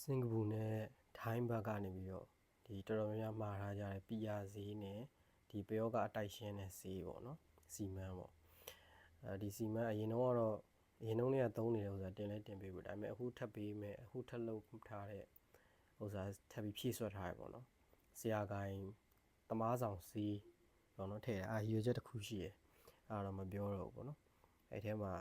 စင်ကာပူနဲ့ထိုင်းဘက်ကနေပြီးတော့ဒီတော်တော်များများမှာထားကြတဲ့ပီယာဈေးနဲ့ဒီပယောကအတိုက်ရှင်းတဲ့ဈေးပေါ့နော်စီမန်းပေါ့အဲဒီစီမန်းအရင်တော့ကတော့အရင်တော့ကသုံးနေတဲ့ဥစ္စာတင်လဲတင်ပေးဘူးဒါပေမဲ့အခုထပ်ပေးမယ်အခုထပ်လုပ်ထားတဲ့ဥစ္စာထပ်ပြီးဖြည့်ဆွတ်ထားရပေါ့နော်ဆရာကိုင်တမားဆောင်ဈေးပေါ့နော်ထည့်တာအာရွေချက်တစ်ခုရှိရယ်အဲ့ဒါတော့မပြောတော့ဘူးပေါ့နော်အဲ့ထဲမှာ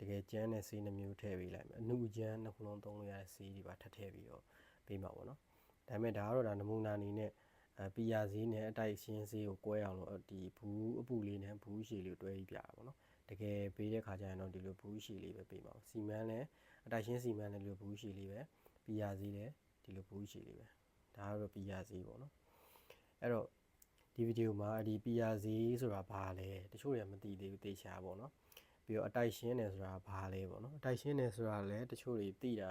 တကယ်ကျန်းတဲ့ဆေးနှမျိုးထည့်ပေးလိုက်မယ်အနုကျန်းနှစ်ခုလုံးသုံးလို့ရတဲ့ဆေးတွေပါထပ်ထည့်ပြီးတော့ပေးမှာပေါ့နော်ဒါပေမဲ့ဒါကတော့ဒါနမူနာအနေနဲ့အဲပီယာဈေးနဲ့အတိုက်ရှင်းဈေးကိုကွဲအောင်လို့ဒီဘူးအပူလေးနဲ့ဘူးရှည်လေးကိုတွဲပြီးပြတာပေါ့နော်တကယ်ပေးတဲ့ခါကျရင်တော့ဒီလိုဘူးရှည်လေးပဲပေးမှာပေါ့စီမန်းလည်းအတိုက်ရှင်းစီမန်းလည်းဒီလိုဘူးရှည်လေးပဲပီယာဈေးလည်းဒီလိုဘူးရှည်လေးပဲဒါကတော့ပီယာဈေးပေါ့နော်အဲ့တော့ဒီဗီဒီယိုမှာဒီပီယာဈေးဆိုတာဘာလဲတချို့တွေကမသိသေးဘူးသိချာပေါ့နော် ပြီးတော့အတိုက်ရှင်းတယ်ဆိုတာဘာလဲပေါ့နော်အတိုက်ရှင်းတယ်ဆိုတာလည်းတချို့တွေသိတာ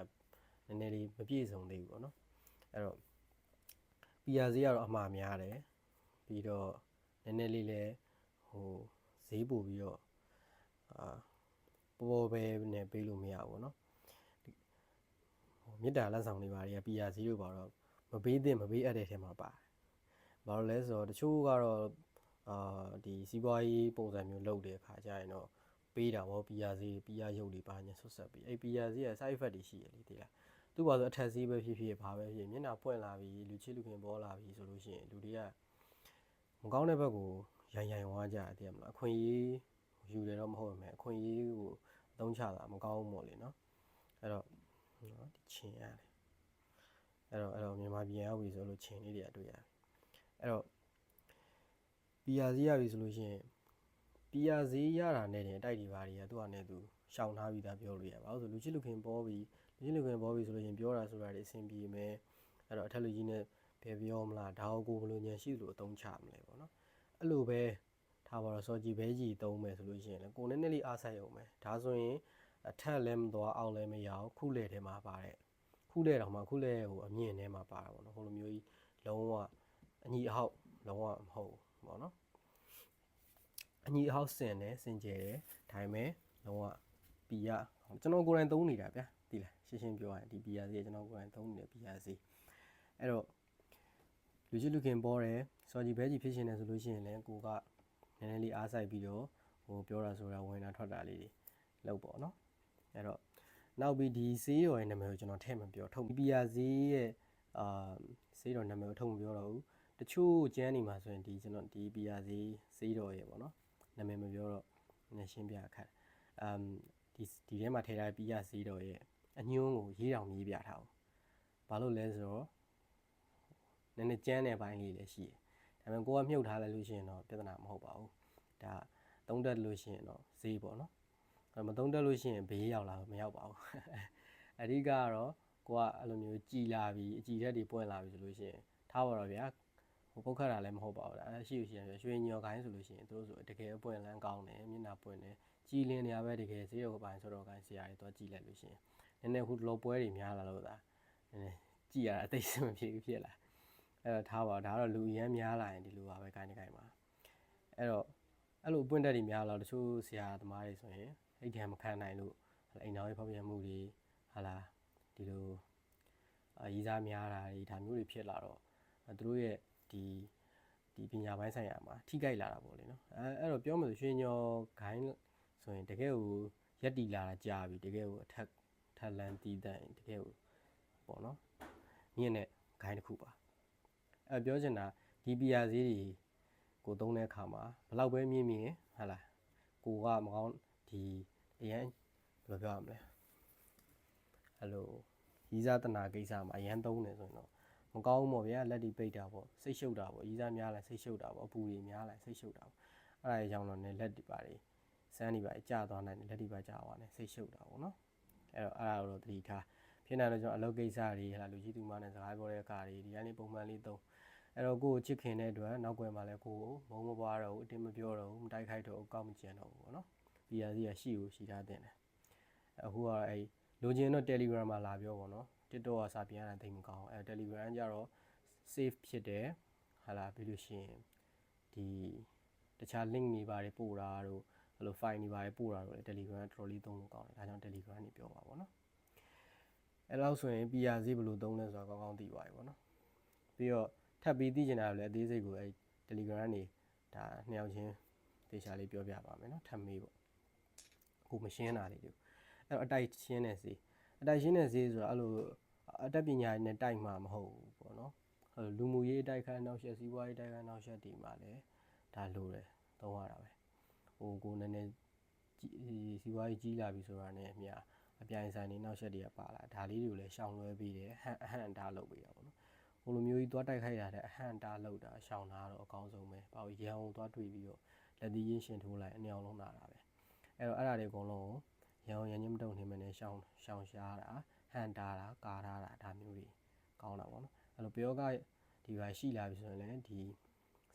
နည်းနည်းလေးမပြည့်စုံသေးဘူးပေါ့နော်အဲ့တော့ပီယာဈေးကတော့အမှားများတယ်ပြီးတော့နည်းနည်းလေးလည်းဟိုဈေးပို့ပြီးတော့အာပေါ်ပေါ်ပဲနဲ့ပေးလို့မရဘူးပေါ့နော်ဒီဟိုမေတ္တာလက်ဆောင်တွေပါတွေကပီယာဈေးတို့ပါတော့မပေးသင့်မပေးအပ်တဲ့ထဲမှာပါတယ်ဘာလို့လဲဆိုတော့တချို့ကတော့အာဒီစီးပွားရေးပုံစံမျိုးလုပ်တဲ့အခါကျရင်တော့ ပေးတာဗောပီယာဈေးပီယာရုပ်တွေပါညာဆွတ်ဆက်ပြီးအဲ့ပီယာဈေးက side effect တွေရှိရလေသိလားသူ့ဘာဆိုအထက်ဈေးပဲဖြစ်ဖြစ်ဘာပဲဖြစ်မျက်နှာပွင့်လာပြီးလူချစ်လူခင်ပေါ်လာပြီးဆိုလို့ရှိရင်လူတွေကမကောင်းတဲ့ဘက်ကိုရိုင်ရိုင်ဝါကြတယ်သိရမလားအခွင့်အရေးယူတယ်တော့မဟုတ်ပါမယ်အခွင့်အရေးကိုအသုံးချတာမကောင်းဘူးမို့လေနော်အဲ့တော့နော်ဒီချင်းရတယ်အဲ့တော့အဲ့တော့မြန်မာပြည်ရောက်ပြီဆိုလို့ချင်းလေးတွေကတွေ့ရတယ်အဲ့တော့ပီယာဈေးရပြီဆိုလို့ရှိရင် ပီယာဈေးရတာနဲ့တင်အတိုက်တွေပါတွေကသူ့အနေနဲ့သူရှောင်ထားပြီးသားပြောလို့ရပါဘူးဆိုလူချစ်လူခင်ပေါ်ပြီးလူချစ်လူခင်ပေါ်ပြီးဆိုလို့ရင်ပြောတာဆိုတာတွေအဆင်ပြေမယ်အဲ့တော့အထက်လူကြီးနဲ့ဘယ်ပြောမလားဒါကိုဘယ်လိုညံရှိလို့အသုံးချမလဲပေါ့နော်အဲ့လိုပဲထားပါတော့စောကြည်ဘဲကြီးသုံးမယ်ဆိုလို့ရှိရင်လည်းကိုယ်နည်းနည်းလေးအားဆိုင်အောင်မယ်ဒါဆိုရင်အထက်လည်းမသွားအောင်လည်းမရအောင်ခုလေထဲမှာပါတဲ့ခုလေတော့မှခုလေဟိုအမြင့်ထဲမှာပါတာပေါ့နော်ဟိုလိုမျိုးကြီးလုံးဝအညီအဟောက်လုံးဝမဟုတ်ဘူးပေါ့နော် အညီအဟောက်စင်တယ်စင်ကြယ်တယ်ဒါပေမဲ့လုံးဝပီရကျွန်တော်ကိုယ်တိုင်သုံးနေတာဗျာဒီလားရှင်းရှင်းပြောရရင်ဒီပီရစီကကျွန်တော်ကိုယ်တိုင်သုံးနေတဲ့ပီရစီအဲ့တော့လူကြီးလူခင်ပေါ်တယ်စော်ကြီးဘဲကြီးဖြစ်ရှင်တယ်ဆိုလို့ရှိရင်လည်းကိုကနည်းနည်းလေးအားဆိုင်ပြီးတော့ဟိုပြောတာဆိုတာဝင်တာထွက်တာလေးတွေလောက်ပေါ့နော်အဲ့တော့နောက်ပြီးဒီဈေးတော်ရဲ့နာမည်ကိုကျွန်တော်ထည့်မပြောထုတ်ပီရဈေးရဲ့အာဈေးတော်နာမည်ကိုထုတ်မပြောတော့ဘူးတချို့ကျန်းနေမှာဆိုရင်ဒီကျွန်တော်ဒီပီရဈေးဈေးတော်ရဲ့ပေါ့နော် နာမည်မပြောတော့နည်းရှင်းပြခက်အမ်ဒီဒီထဲမှာထည့်ထားတဲ့ပီယာစီတော်ရဲ့အညွန်းကိုရေးတောင်ရေးပြထားအောင်ဘာလို့လဲဆိုတော့နည်းနည်းကြမ်းတဲ့ဘိုင်းလေးလည်းရှိတယ်ဒါပေမဲ့ကိုကမြုပ်ထားလိုက်လို့ရှိရင်တော့ပြဿနာမဟုတ်ပါဘူးဒါသုံးတက်လို့ရှိရင်တော့ဈေးပေါ့နော်အဲမသုံးတက်လို့ရှိရင်ဘေးရောက်လာမရောက်ပါဘူးအဓိကကတော့ကိုကအဲ့လိုမျိုးကြည်လာပြီးအကြည်ဓာတ်တွေပွင့်လာပြီဆိုလို့ရှိရင်ထားပါတော့ဗျာ ဟိုပုတ်ခတ်တာလည်းမဟုတ်ပါဘူးဒါအဲ့ရှိလို့ရှိရင်ရွှေညော်ခိုင်းဆိုလို့ရှိရင်သူတို့ဆိုတကယ်အပွင့်လန်းကောင်းတယ်မျက်နှာပွင့်တယ်ကြည်လင်းနေရပဲတကယ်ဈေးရောက်ပိုင်းဆိုတော့ခိုင်းဆရာတွေတော့ကြည်လိုက်လို့ရှိရင်နည်းနည်းဟိုလောပွဲတွေများလာလို့သာနည်းနည်းကြည်ရတာအသိစမဖြစ်ဘူးဖြစ်လာအဲ့တော့ထားပါဒါကတော့လူရမ်းများလာရင်ဒီလိုပါပဲခိုင်းနေခိုင်းပါအဲ့တော့အဲ့လိုပွင့်တက်တွေများလာတချို့ဆရာသမားတွေဆိုရင်အိတ်တံမခံနိုင်လို့အိမ်တော်ရေးဖောက်ပြန်မှုတွေဟာလာဒီလိုအရေးစားများတာတွေဒါမျိုးတွေဖြစ်လာတော့သူတို့ရဲ့ ဒီဒီပညာပိုင်းဆိုင်ရာမှာထိခိုက်လာတာပေါ့လေနော်အဲအဲ့တော့ပြောမှဆိုရွှေညောဂိုင်းဆိုရင်တကယ်ကိုရက်တီလာတာကြာပြီတကယ်ကိုအထက်ထက်လန်တီးတန်တကယ်ကိုပေါ့နော်မြင့်တဲ့ဂိုင်းတစ်ခုပါအဲပြောချင်တာဒီပီယာဈေးတွေကိုသုံးတဲ့အခါမှာဘလောက်ပဲမြင့်မြင့်ဟာလားကိုကမကောင်းဒီအရန်ဘယ်လိုပြောရမလဲအဲ့လိုရီးစားတနာကိစ္စမှာအရန်သုံးတယ်ဆိုရင်တော့ မကောင်းဘူးပေါ့ဗျာလက်တွေပိတ်တာပေါ့စိတ်ရှုပ်တာပေါ့ရီးစားများလိုက်စိတ်ရှုပ်တာပေါ့အပူတွေများလိုက်စိတ်ရှုပ်တာပေါ့အဲ့ဒါကြောင့်တော့ねလက်တွေပါတွေစမ်းတွေပါကြာသွားနိုင်တယ်လက်တွေပါကြာသွားတယ်စိတ်ရှုပ်တာပေါ့နော်အဲ့တော့အဲ့ဒါတော့သတိထားဖြစ်နေတော့ကျွန်တော်အလုပ်ကိစ္စတွေဟလာလူကြီးသူမနဲ့စကားပြောတဲ့အခါတွေဒီကနေ့ပုံမှန်လေးသုံးအဲ့တော့ကိုကိုချစ်ခင်တဲ့အတွက်နောက်ွယ်မှာလည်းကိုကိုမုံမပွားတော့ဘူးအတင်းမပြောတော့ဘူးမတိုက်ခိုက်တော့ဘူးကောက်မကျန်တော့ဘူးပေါ့နော်ပီယာစီကရှိကိုရှိထားတဲ့တယ်အခုကအဲ့လိုချင်တော့ Telegram မှာလာပြောပေါ့နော် TikTok ကစာပြန်ရတာသိမကောင်းအဲ Telegram ကြတော့ save ဖြစ်တယ်ဟာလာပြီးလို့ရှိရင်ဒီတခြား link တွေပါတယ်ပို့တာတို့အဲ့လို file တွေပါတယ်ပို့တာတို့လေ Telegram ကတော်တော်လေးသုံးလို့ကောင်းတယ်ဒါကြောင့် Telegram နေပြောပါဗောနော်အဲ့လောက်ဆိုရင် PR ဈေးဘယ်လိုသုံးလဲဆိုတာကောင်းကောင်းသိသွားပြီပေါ့နော်ပြီးတော့ထပ်ပြီးသိချင်တာလည်းအသေးစိတ်ကိုအဲ့ Telegram ကနေဒါနှစ်ယောက်ချင်းတေချာလေးပြောပြပါမယ်နော်ထပ်မေးပေါ့အခုမရှင်းတာလေးတွေအဲ့တော့အတိုက်ရှင်းတဲ့ဈေး အတိုက်ရှင်းတဲ့ဈေးဆိုတာအဲ့လိုအတက်ပညာနဲ့တိုက်မှာမဟုတ်ဘူးပေါ့နော်အဲ့လိုလူမှုရေးတိုက်ခန်းနောက်ရှက်စီးပွားရေးတိုက်ခန်းနောက်ရှက်ဒီမှာလည်းဒါလိုတယ်သုံးရတာပဲဟိုကိုနည်းနည်းကြီးစီးပွားရေးကြီးလာပြီဆိုတာနဲ့အမြအပြိုင်ဆိုင်နေနောက်ရှက်တွေကပါလာဒါလေးတွေကိုလည်းရှောင်လွှဲပြီးတယ်ဟန်အဟန်တားလုပ်ပေးတာပေါ့နော်ဟိုလိုမျိုးကြီးသွားတိုက်ခိုက်ရတဲ့အဟန်တားလုပ်တာရှောင်တာတော့အကောင်းဆုံးပဲပေါ့ရန်အောင်သွားတွေ့ပြီးတော့လက်သီးချင်းရှင်ထိုးလိုက်အနည်းအောင်လုံးလာတာပဲအဲ့တော့အဲ့ဒါတွေအကုန်လုံးကို ရန်အောင်ရန်ချင်းမတုံနေမနဲ့ရှောင်ရှောင်ရှားတာဟန်တားတာကာထားတာဒါမျိုးတွေကောင်းတာပေါ့နော်အဲ့လိုပြောကဒီပါရှိလာပြီဆိုရင်လည်းဒီ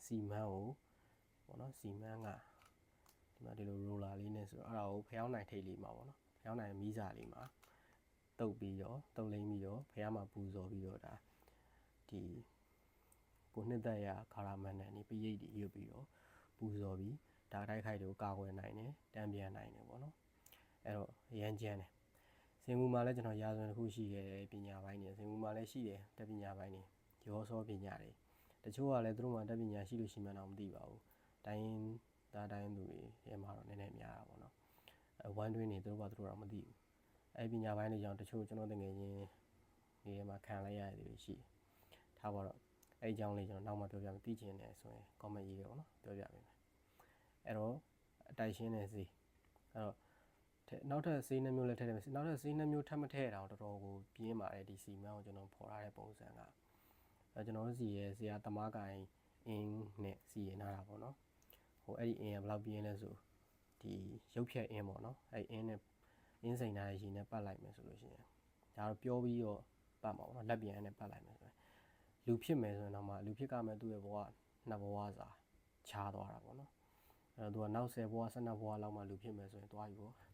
စီမန်းကိုပေါ့နော်စီမန်းကဒီမှာဒီလိုရိုလာလေးနဲ့ဆိုတော့အဲ့ဒါကိုဖျောင်းနိုင်ထိတ်လေးမှာပေါ့နော်ဖျောင်းနိုင်မီးစာလေးမှာတုပ်ပြီးတော့တုပ်လိမ့်ပြီးတော့ဖျားမှာပူဇော်ပြီးတော့ဒါဒီကိုနှစ်သက်ရခါရမန်နဲ့နေပရိတ်တွေရွတ်ပြီးတော့ပူဇော်ပြီးဒါတိုက်ခိုက်တွေကိုကာကွယ်နိုင်တယ်တံပြန်နိုင်တယ်ပေါ့နော် အဲ့တော့ရမ်းကျန်းတယ်စင်မူမှာလည်းကျွန်တော်ရာဇဝင်တစ်ခုရှိခဲ့တယ်ပညာပိုင်းနေစင်မူမှာလည်းရှိတယ်တက်ပညာပိုင်းနေရောစောပညာတွေတချို့ကလည်းသူတို့မှတက်ပညာရှိလို့ရှိမှန်းတော့မသိပါဘူးတိုင်းသားတိုင်းသူတွေရဲမှာတော့နည်းနည်းများတာပေါ့နော်အဲဝိုင်းတွင်းနေသူတို့ကသူတို့တော့မသိဘူးအဲပညာပိုင်းတွေကြောင့်တချို့ကျွန်တော်တကယ်ချင်းနေရာမှာခံလိုက်ရတဲ့တွေရှိထားပါတော့အဲအကြောင်းလေးကျွန်တော်နောက်မှပြောပြမယ်သိချင်တယ်ဆိုရင် comment ရေးရပေါ့နော်ပြောပြပေးမယ်အဲ့တော့အတိုက်ရှင်းတဲ့ဈေးအဲ့တော့ နောက်ထပ်ဈေးနှမျိုးလည်းထည့်တယ်နောက်ထပ်ဈေးနှမျိုးထပ်မထည့်တာတော့တော်တော်ကိုပြင်းပါတယ်ဒီစီမန်းကိုကျွန်တော်ဖော်ထားတဲ့ပုံစံကအဲကျွန်တော်တို့စီရဲ့ဇေယတမားကိုင်အင်းနဲ့စီရင်ထားတာပေါ့နော်ဟိုအဲ့ဒီအင်းကဘယ်လောက်ပြင်းလဲဆိုဒီရုပ်ဖြတ်အင်းပေါ့နော်အဲ့အင်းနဲ့အင်းစိန်ထားတဲ့ရေနဲ့ပတ်လိုက်မယ်ဆိုလို့ရှိရင်ဒါတော့ပြောပြီးတော့ပတ်မှာပေါ့နော်လက်ပြန်နဲ့ပတ်လိုက်မယ်ဆိုရင်လူဖြစ်မယ်ဆိုရင်တော့မှလူဖြစ်ကမဲ့သူ့ရဲ့ဘဝနှစ်ဘဝစာခြားသွားတာပေါ့နော်အဲ့တော့သူကနောက်10ဘဝ12ဘဝလောက်မှလူဖြစ်မယ်ဆိုရင်သွားယူပေါ့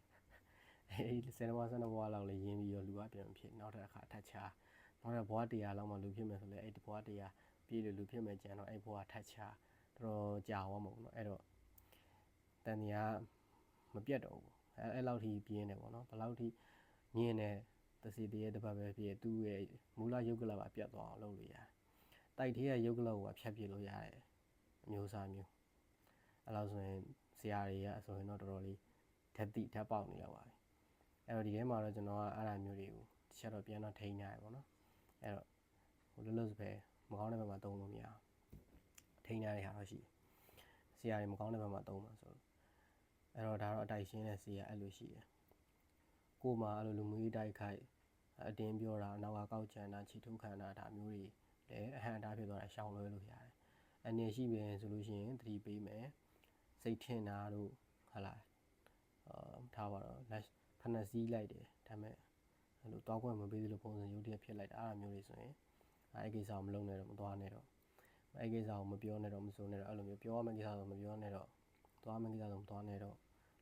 အဲဒီ10ဘဝ12ဘဝလောက်လေးရင်းပြီးတော့လူကပြန်ဖြစ်နောက်တစ်အခါထပ်ခြားနောက်တဲ့ဘဝတရားလောက်မှလူဖြစ်မယ်ဆိုလဲအဲ့ဒီဘဝတရားပြည့်လို့လူဖြစ်မယ်ကြံတော့အဲ့ဘဝထပ်ခြားတော်ကြာသွားမှာပေါ့နော်အဲ့တော့တန်တရားမပြတ်တော့ဘူးအဲ့အဲ့လောက်ထိပြင်းတယ်ပေါ့နော်ဘယ်လောက်ထိမြင်တယ်သစီတည်းတစ်ပတ်ပဲဖြစ်သူ့ရဲ့မူလယုတ်ကလပါပြတ်သွားအောင်လုပ်လို့ရတယ်တိုက်သေးရဲ့ယုတ်ကလကိုဖြတ်ပြလို့ရတယ်အမျိုးအစားမျိုးအဲ့လောက်ဆိုရင်ဇရာတွေကဆိုရင်တော့တော်တော်လေးဓာတ်တိဓာတ်ပေါက်နေလောက်ပါပြီ အဲ့တော့ဒီထဲမှာတော့ကျွန်တော်ကအဲ့ဒါမျိုးတွေကိုတစ်ချက်တော့ပြန်တော့ထိန်းနေရတယ်ပေါ့နော်အဲ့တော့ဟိုလွတ်လွတ်ပဲမကောင်းတဲ့ဘက်မှာတုံးလို့မရအောင်ထိန်းရတဲ့ဟာတော့ရှိတယ်ဇရာတွေမကောင်းတဲ့ဘက်မှာတုံးမှာဆိုအဲ့တော့ဒါတော့အတိုက်ရှင်းတဲ့ဇရာအဲ့လိုရှိတယ်ကိုမှအဲ့လိုလူမျိုးရေးတိုက်ခိုက်အတင်းပြောတာနောက်ကကောက်ချန်တာချီထုတ်ခံတာဒါမျိုးတွေလည်းအဟံအတားဖြစ်သွားတာရှောင်လွှဲလို့ရတယ်အနေရှိပြီဆိုလို့ရှိရင်သတိပေးမယ်စိတ်ထင်တာတို့ဟာလာအာထားပါတော့လက် ဖနစည်းလိုက်တယ်ဒါပေမဲ့အဲ့လိုတောက်ခွင့်မပေးသလိုပုံစံရုပ်တရက်ဖြစ်လိုက်တာအဲ့လိုမျိုးတွေဆိုရင်အဲ့ကိစ္စကိုမလုပ်နဲ့တော့မသွားနဲ့တော့အဲ့ကိစ္စကိုမပြောနဲ့တော့မစိုးနဲ့တော့အဲ့လိုမျိုးပြောရမယ့်ကိစ္စဆိုမပြောနဲ့တော့သွားမယ့်ကိစ္စဆိုမသွားနဲ့တော့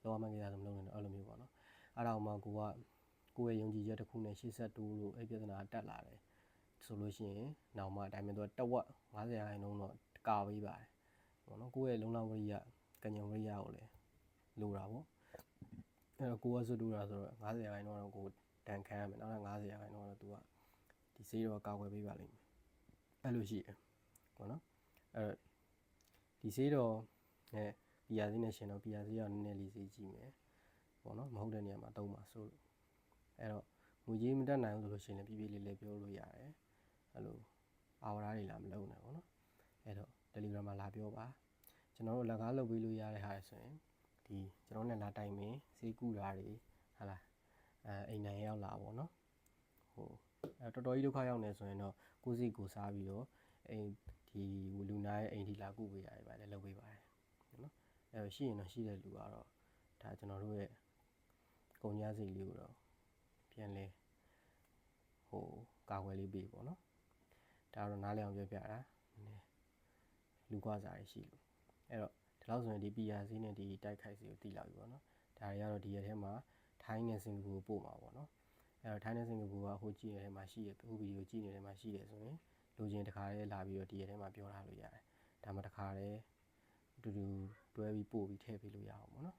လောရမယ့်ကိစ္စဆိုမလုပ်နဲ့တော့အဲ့လိုမျိုးပေါ့နော်အဲ့ဒါမှကိုကကိုယ့်ရဲ့ယုံကြည်ချက်တစ်ခုနဲ့ရှေ့ဆက်တိုးလို့အဲ့ပြဿနာတက်လာတယ်ဆိုလို့ရှိရင်နောက်မှအတိုင်းပဲတော့တဝက်90ရာခိုင်နှုန်းတော့ကာပေးပါတယ်ပေါ့နော်ကိုယ့်ရဲ့လုံလောက်ဝရိယကညံဝရိယကိုလည်းလိုတာပေါ့ အဲ့တော့ကိုကစွတ်တူတာဆိုတော့90ရာခိုင်နှုန်းတော့ကိုတန်ခံရမယ်နောက်ထပ်90ရာခိုင်နှုန်းတော့ तू ကဒီစေးတော့ကာကွယ်ပေးပါလိမ့်မယ်အဲ့လိုရှိတယ်ပေါ့နော်အဲ့တော့ဒီစေးတော့အဲပီယာစီးနဲ့ရှင်တော့ပီယာစီးကနည်းနည်းလေးစေးကြည့်မယ်ပေါ့နော်မဟုတ်တဲ့နေရာမှာတုံးပါဆိုလို့အဲ့တော့ငွေကြီးမတက်နိုင်ဘူးဆိုလို့ရှိရင်လည်းပြပြလေးလေးပြောလို့ရတယ်အဲ့လိုအာဝရာတွေလာမလုံးနဲ့ပေါ့နော်အဲ့တော့ Telegram မှာလာပြောပါကျွန်တော်တို့လက်ကားလုပ်ပေးလို့ရတဲ့ဟာဆိုရင် ဒီကျွန်တော်နဲ့လာတိုင်မင်းဈေးကူတာတွေဟာလားအဲအိမ်နိုင်ရောက်လာပေါ့နော်ဟိုအဲတော်တော်ကြီးဒုက္ခရောက်နေဆိုရင်တော့ကိုစီကိုစားပြီးတော့အိမ်ဒီလူနာရဲ့အိမ်ထိလာကူပေးရတယ်ဗါလဲလုပ်ပေးပါတယ်နော်အဲရှိရင်တော့ရှိတဲ့လူကတော့ဒါကျွန်တော်တို့ရဲ့ကုန်ကြစိတ်လေးကိုတော့ပြန်လဲဟိုကာကွယ်လေးပေးပေါ့နော်ဒါတော့နားလည်အောင်ပြောပြတာနည်းလူကွာစားရရှိလို့အဲ့တော့ဒီ လောက်ဆိုရင်ဒီ PR ဈေးနဲ့ဒီတိုက်ခိုက်စီကိုတိလောက်ပြီပေါ့နော်ဒါတွေကတော့ဒီရက်ထဲမှာထိုင်းနဲ့စင်ကာပူကိုပို့မှာပေါ့နော်အဲ့တော့ထိုင်းနဲ့စင်ကာပူကဟိုကြည့်နေတဲ့မှာရှိရဟိုဗီဒီယိုကြည့်နေတဲ့မှာရှိတယ်ဆိုရင်လူချင်းတစ်ခါလေးလာပြီးတော့ဒီရက်ထဲမှာပြောထားလို့ရတယ်ဒါမှတစ်ခါလေးအတူတူတွဲပြီးပို့ပြီးထည့်ပေးလို့ရအောင်ပေါ့နော်